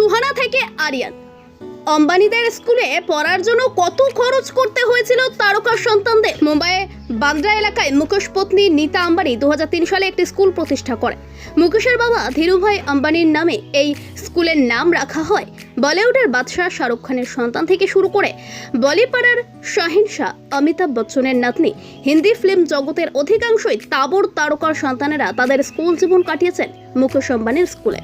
সুহানা থেকে আরিয়ান। অম্বানিদের স্কুলে পড়ার জন্য কত খরচ করতে হয়েছিল তারকা সন্তানদের? মুম্বাইয়ে বান্দ্রা এলাকায় মুকেশ পত্নী নীতা আম্বানি দু হাজার তিন সালে একটি স্কুল প্রতিষ্ঠা করে মুকেশের বাবা ধীরুভাই আম্বানির নামে এই স্কুলের নাম রাখা হয়। বলিউডের বাদশাহ শাহরুখ খানের সন্তান থেকে শুরু করে বলিপাড়ার শাহিন শাহ, অমিতাভ বচ্চনের নাতনি, হিন্দি ফিল্ম জগতের অধিকাংশই তাবর তারকার সন্তানেরা তাদের স্কুল জীবন কাটিয়েছেন মুকেশ আম্বানির স্কুলে।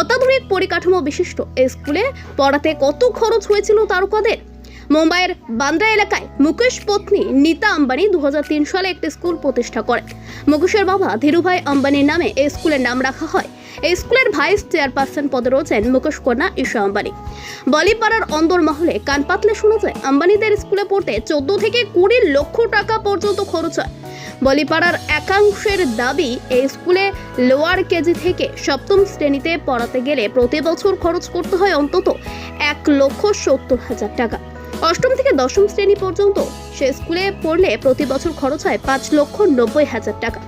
অত্যাধুনিক পরিকাঠামো বিশিষ্ট এই স্কুলে পড়াতে কত খরচ হয়েছিল তারকাদের? মুম্বাইয়ের বান্দ্রা এলাকায় মুকেশ পত্নী নীতা আম্বানি দু সালে একটি স্কুল প্রতিষ্ঠা করে মুকেশের বাবা ধীরুভাই আম্বানির নামে এই স্কুলের নাম রাখা হয়। এই স্কুলের ভাইস চেয়ারপারসন পদে রয়েছেন মুকেশ কন্যা ঈশা আম্বানি। বলিপাড়ার অন্দর মহলে কান পাতলে শোনা যায়, আম্বানিদের স্কুলে পড়তে চোদ্দ থেকে কুড়ি লক্ষ টাকা পর্যন্ত খরচ হয়। বলিপাড়ার একাংশের দাবি এই স্কুলে লোয়ার কেজি থেকে সপ্তম শ্রেণীতে পড়াতে গেলে প্রতি বছর খরচ করতে হয় অন্তত এক লক্ষ সত্তর হাজার টাকা। অষ্টম থেকে দশম শ্রেণি পর্যন্ত সে স্কুলে পড়লে প্রতি বছর খরচ হয় পাঁচ লক্ষ নব্বই হাজার টাকা।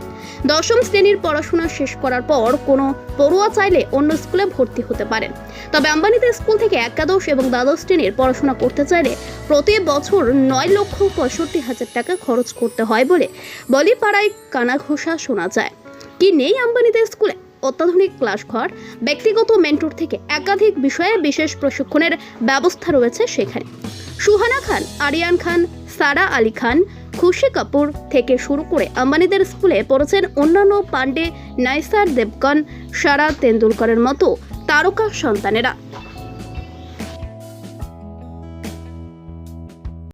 দশম শ্রেণির পড়াশোনা শেষ করার পর কোনো পড়ুয়া চাইলে অন্য স্কুলে ভর্তি হতে পারেন। তবে আম্বানিতে স্কুল থেকে একাদশ এবং দ্বাদশ শ্রেণির পড়াশোনা করতে চাইলে প্রতি বছর নয় লক্ষ পঁয়ষট্টি হাজার টাকা খরচ করতে হয় বলে বলিপাড়ায় কানাঘোষা শোনা যায়। কি নেই আম্বানিতে স্কুলে? অত্যাধুনিক ক্লাস ঘর ব্যক্তিগত মেন্টর থেকে একাধিক বিষয়ে বিশেষ প্রশিক্ষণের ব্যবস্থা রয়েছে সেখানে। সুহানা খান, আরিয়ান খান, সারা আলী খান, খুশি কাপুর থেকে শুরু করে আম্বানিদের স্কুলে পড়েছেন অন্যান্য পাণ্ডে নাইসার দেবগন, সারা তেন্ডুলকরের মতো তারকা সন্তানেরা।